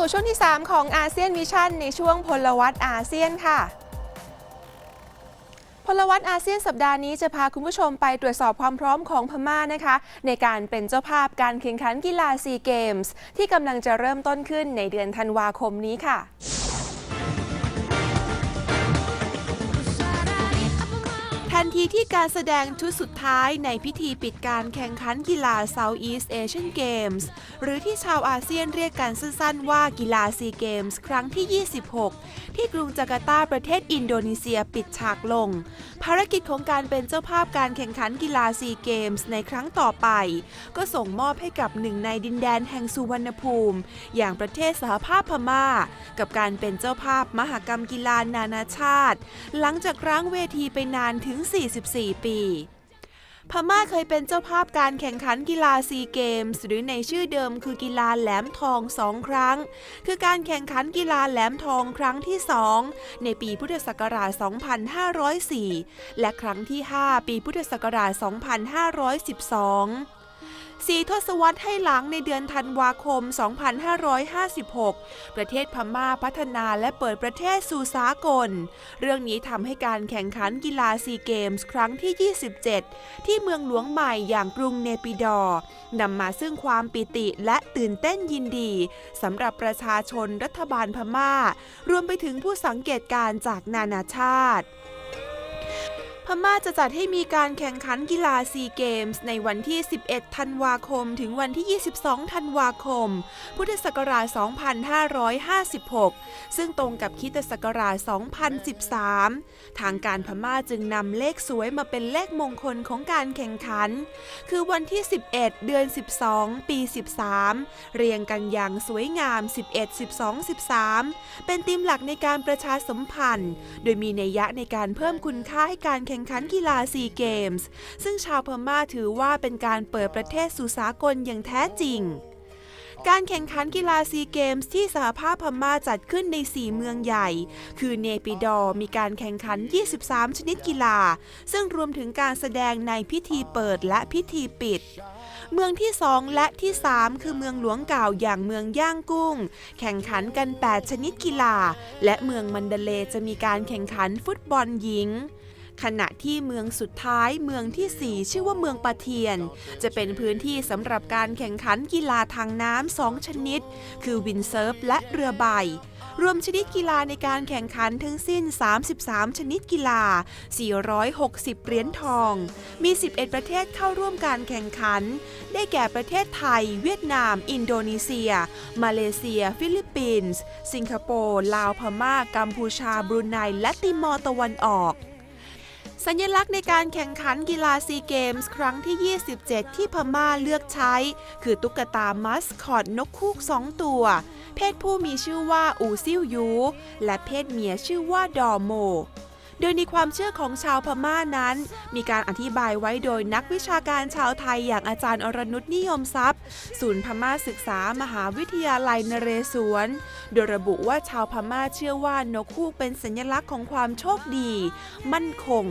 ู่ช่วงที่ 3 ของอาเซียนวิชั่นในช่วงพลวัตอาเซียนค่ะพลวัตอาเซียนสัปดาห์นี้จะพาคุณผู้ชมไปตรวจสอบความพร้อมของพม่านะคะ ในการเป็นเจ้าภาพการแข่งขันกีฬาซีเกมส์ที่กำลังจะเริ่มต้นขึ้นในเดือนธันวาคมนี้ค่ะ ทันทีที่การแสดงชุดสุดท้ายในพิธีปิดการแข่งขันกีฬา Southeast Asian Games หรือที่ชาวอาเซียนเรียกกันสั้นๆว่ากีฬาซีเกมส์ครั้งที่ 26 ที่กรุงจาการ์ตาประเทศอินโดนีเซียปิดฉากลง ภารกิจของการเป็นเจ้าภาพการแข่งขันกีฬาซีเกมส์ในครั้งต่อไป ก็ส่งมอบให้กับหนึ่งในดินแดนแห่งสุวรรณภูมิ อย่างประเทศสหภาพพม่า กับการเป็นเจ้าภาพมหกรรมกีฬานานาชาติ หลังจากร้างเวทีไปนานถึง44 ปี พม่าเคยเป็นเจ้าภาพการแข่งขันกีฬาซีเกมส์หรือในชื่อเดิมคือกีฬาแหลมทองสองครั้ง คือการแข่งขันกีฬาแหลมทองครั้งที่ 2 ในปีพุทธศักราช 2504 และครั้งที่ 5 ปีพุทธศักราช 2512 สีทศวรรษให้หลังในเดือนธันวาคม 2556 ประเทศพม่าพัฒนาและเปิดประเทศสู่สากล เรื่องนี้ทำให้การแข่งขันกีฬาซีเกมส์ครั้งที่ 27 ที่เมืองหลวงใหม่อย่างกรุงเนปิดอร์นำมาซึ่งความปิติและตื่นเต้นยินดีสำหรับประชาชนรัฐบาลพม่า รวมไปถึงผู้สังเกตการณ์จากนานาชาติ ม่าจะจัดให้มีการแข่งขันกีฬาซีเกมส์ในวันที่ 11 ธันวาคม ถึงวันที่ 22 ธันวาคม พุทธศักราช 2556 ซึ่งตรงกับคิตศักราช 2013 ทางการพม่าจึงนำเลขสวยมาเป็นเลขมงคลของการแข่งขัน คือวันที่ 11 เดือน 12 ปี 13 เรียงกันอย่างสวยงาม 11 12 13 เป็นธีมหลักในการประชาสัมพันธ์ โดยมีนัยยะในการเพิ่มคุณค่าให้การแข่งขันกีฬาซีเกมส์ ซึ่งชาวพม่าถือว่าเป็นการเปิดประเทศสู่สากลอย่างแท้จริง การแข่งขันกีฬาซีเกมส์ที่สหภาพพม่าจัดขึ้นใน 4 เมืองใหญ่ คือเนปิดอมีการแข่งขัน 23 ชนิดกีฬา ซึ่งรวมถึงการแสดงในพิธีเปิดและพิธีปิดเมืองที่ 2 และที่ 3 คือเมืองหลวงเก่าอย่างเมืองย่างกุ้ง แข่งขันกัน 8 ชนิดกีฬา และเมืองมันเดเลจะมีการแข่งขันฟุตบอลหญิง ขณะที่เมืองสุดท้ายเมืองทีสี่ 4 ชื่อว่าเมืองปะเทียน จะเป็นพื้นที่สำหรับการแข่งขันกีฬาทางน้ำสองชนิด คือวินเซิร์ฟและเรือใบ รวมชนิดกีฬาในการแข่งขันทั้งสิ้น 33 ชนิดกีฬา 460 เหรียญทอง มี 11 ประเทศเข้าร่วมการแข่งขัน ได้แก่ประเทศไทย เวียดนาม อินโดนีเซีย มาเลเซีย ฟิลิปปินส์ สิงคโปร์ ลาว พม่า กัมพูชา บรูไน และติมอร์ตะวันออก สัญลักษณ์ในการแข่งขันกีฬาซีเกมส์ครั้งที่ 27 ที่พม่าเลือกใช้ คือตุ๊กตามัสคอตนกคูกสองตัว เพศผู้มีชื่อว่าอูซิวยู และเพศเมียชื่อว่าดอโม โดยในความเชื่อของชาวพม่านั้น มีการอธิบายไว้โดยนักวิชาการชาวไทยอย่างอาจารย์อรนุชนิยมทรัพย์ ศูนย์พม่าศึกษามหาวิทยาลัยนเรศวร โดยระบุว่าชาวพม่าเชื่อว่านกคูกเป็นสัญลักษณ์ของความโชคดี มั่นคง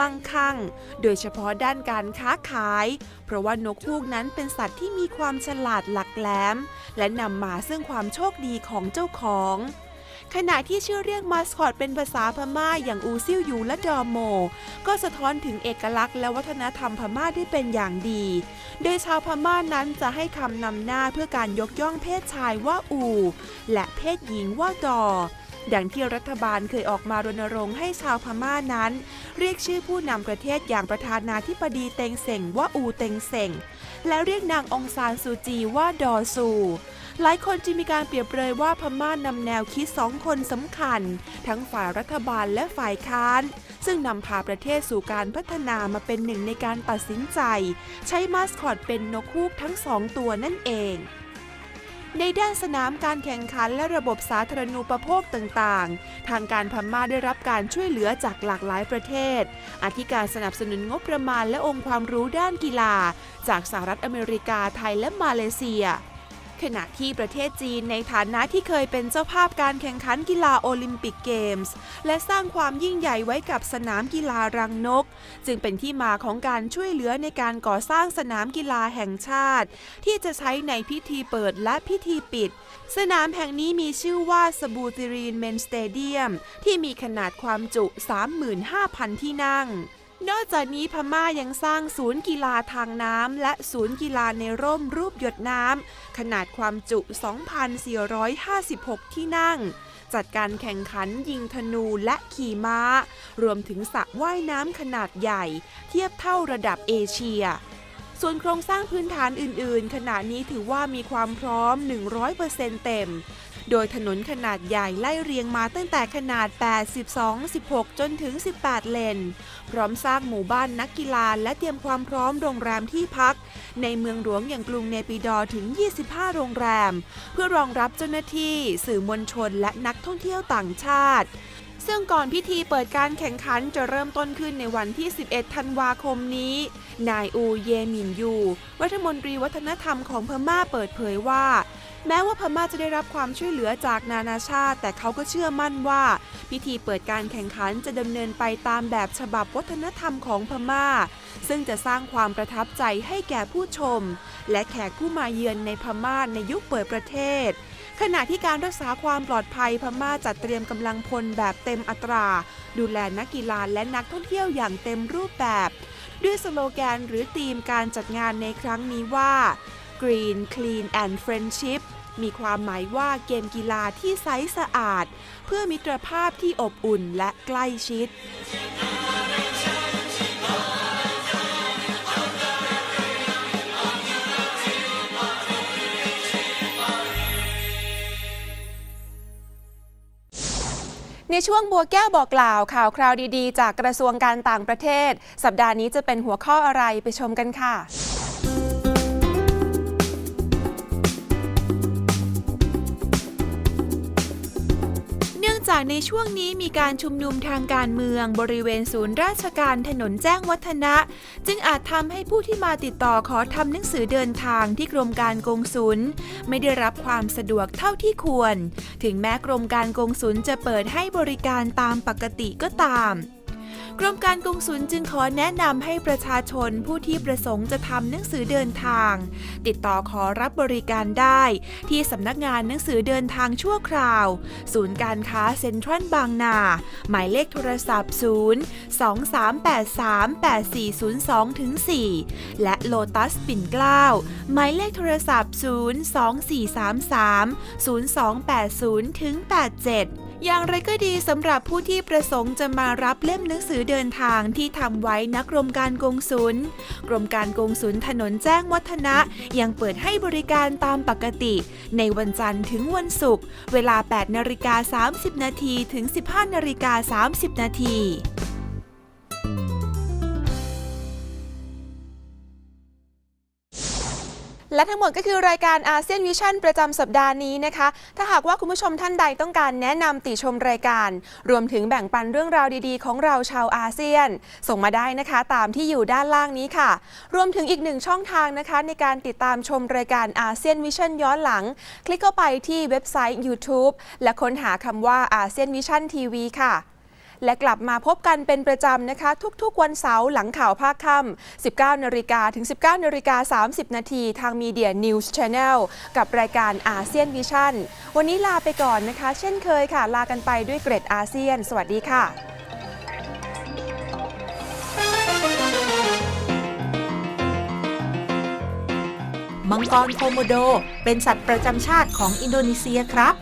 มั่งคั่ง โดยเฉพาะด้านการค้าขาย เพราะว่านกคูกนั้นเป็นสัตว์ที่มีความฉลาดหลักแหลม และนำมาซึ่งความโชคดีของเจ้าของ ขณะที่ชื่อเรียกมาสคอตเป็นภาษาพม่าอย่างอูซิ่วยูและดอโม ก็สะท้อนถึงเอกลักษณ์และวัฒนธรรมพม่าได้เป็นอย่างดี โดยชาวพม่านั้นจะให้คำนำหน้าเพื่อการยกย่องเพศชายว่าอู และเพศหญิงว่าดอดังที่รัฐบาลเคยออกมารณรงค์ให้ชาวพม่านั้น เรียกชื่อผู้นำประเทศอย่างประธานาธิบดีเต็งเส่งว่าอูเต็งเส่ง และเรียกนางองซานซูจีว่าดอซู หลายคนจึงมีการเปรียบเลยว่าพม่านำแนวคิดสองคนสำคัญ ทั้งฝ่ายรัฐบาลและฝ่ายค้าน ซึ่งนำพาประเทศสู่การพัฒนามาเป็นหนึ่งในการตัดสินใจ ใช้มาสคอตเป็นนกฮูกทั้งสองตัวนั่นเองในด้านสนามการแข่งขันและระบบสาธารณูปโภคต่างๆ ทางการพม่าได้รับการช่วยเหลือจากหลากหลายประเทศ อาทิการสนับสนุนงบประมาณและองค์ความรู้ด้านกีฬา จากสหรัฐอเมริกาไทยและมาเลเซีย ขณะที่ประเทศจีนในฐานะที่เคยเป็นเจ้าภาพการแข่งขันกีฬาโอลิมปิกเกมส์ และสร้างความยิ่งใหญ่ไว้กับสนามกีฬารังนก จึงเป็นที่มาของการช่วยเหลือในการก่อสร้างสนามกีฬาแห่งชาติ ที่จะใช้ในพิธีเปิดและพิธีปิด สนามแห่งนี้มีชื่อว่าสบูติรีนเมนสเตเดียมที่มีขนาดความจุ 35,000 ที่นั่ง นอกจากนี้พม่ายังสร้างศูนย์กีฬาทางน้ำและศูนย์กีฬาในร่มรูปหยดน้ำขนาดความจุ 2,456 ที่นั่ง จัดการแข่งขันยิงธนูและขี่ม้า รวมถึงสระว่ายน้ำขนาดใหญ่ เทียบเท่าระดับเอเชีย ส่วนโครงสร้างพื้นฐานอื่น ๆ ขณะนี้ถือว่ามีความพร้อม 100%เต็ม โดยถนนขนาดใหญ่ไล่เรียงมาตั้งแต่ขนาด 8 12 16 จนถึง 18 เลน พร้อมสร้างหมู่บ้านนักกีฬาและเตรียมความพร้อมโรงแรมที่พัก ในเมืองหลวงอย่างกรุงเนปิดอร์ถึง 25 โรงแรม เพื่อรองรับเจ้าหน้าที่ สื่อมวลชนและนักท่องเที่ยวต่างชาติซึ่งก่อนพิธีเปิดการแข่งขันจะเริ่มต้นขึ้นในวันที่ 11 ธันวาคมนี้ นายอูเยมินยู รัฐมนตรีวัฒนธรรมของพม่าเปิดเผยว่า แม้ว่าพม่าจะได้รับความช่วยเหลือจากนานาชาติ แต่เขาก็เชื่อมั่นว่า พิธีเปิดการแข่งขันจะดำเนินไปตามแบบฉบับวัฒนธรรมของพม่า ซึ่งจะสร้างความประทับใจให้แก่ผู้ชม และแขกผู้มาเยือนในพม่าในยุคเปิดประเทศขณะที่การรักษาความปลอดภัยพม่าจัดเตรียมกำลังพลแบบเต็มอัตรา ดูแลนักกีฬาและนักท่องเที่ยวอย่างเต็มรูปแบบ ด้วยสโลแกนหรือธีมการจัดงานในครั้งนี้ว่า Green Clean and Friendship มีความหมายว่าเกมกีฬาที่ใสสะอาด เพื่อมิตรภาพที่อบอุ่นและใกล้ชิดในช่วงบัวแก้วบอกกล่าวข่าวคราวดีๆ จากกระทรวงการต่างประเทศ สัปดาห์นี้จะเป็นหัวข้ออะไรไปชมกันค่ะ จากในช่วงนี้มีการชุมนุมทางการเมือง บริเวณศูนย์ราชการถนนแจ้งวัฒนะ จึงอาจทำให้ผู้ที่มาติดต่อขอทำหนังสือเดินทางที่กรมการกงสุลไม่ได้รับความสะดวกเท่าที่ควร ถึงแม้กรมการกงสุลจะเปิดให้บริการตามปกติก็ตาม กรมการกงสุลจึงขอแนะนำให้ประชาชนผู้ที่ประสงค์จะทำหนังสือเดินทาง ติดต่อขอรับบริการได้ ที่สำนักงานหนังสือเดินทางชั่วคราว ศูนย์การค้าเซ็นทรัลบางนา หมายเลขโทรศัพท์ 0 2383 8402ถึง4และโลตัสปิ่นเกล้าหมายเลขโทรศัพท์ 0 2433 0280ถึง87 อย่างไรก็ดีสำหรับผู้ที่ประสงค์จะมารับเล่มหนังสือเดินทางที่ทำไว้นักรมการกงสุลกรมการกงสุลถนนแจ้งวัฒนะยังเปิดให้บริการตามปกติ ในวันจันทร์ถึงวันศุกร์เวลา 8นาฬิกา30นาทีถึง 15นาฬิกา30นาที และทั้งหมดก็คือรายการอาเซียนวิชั่นประจำสัปดาห์นี้นะคะ ถ้าหากว่าคุณผู้ชมท่านใดต้องการแนะนำติชมรายการ รวมถึงแบ่งปันเรื่องราวดีๆ ของเราชาวอาเซียน ส่งมาได้นะคะ ตามที่อยู่ด้านล่างนี้ค่ะ รวมถึงอีกหนึ่งช่องทางนะคะ ในการติดตามชมรายการอาเซียนวิชั่นย้อนหลัง คลิกเข้าไปที่เว็บไซต์ YouTube และค้นหาคำว่าอาเซียนวิชั่นทีวีค่ะ และกลับมาพบกันเป็นประจำนะคะ ทุกๆ วันเสาร์หลังข่าวภาคค่ำ 19นาฬิกาถึง 19นาฬิกา30 นาทีทาง Media News Channel กับรายการอาเซียนวิชั่น วันนี้ลาไปก่อนนะคะ เช่นเคยค่ะ ลากันไปด้วยเกรดอาเซียน สวัสดีค่ะมังกรโคโมโด เป็นสัตว์ประจำชาติของอินโดนีเซียครับ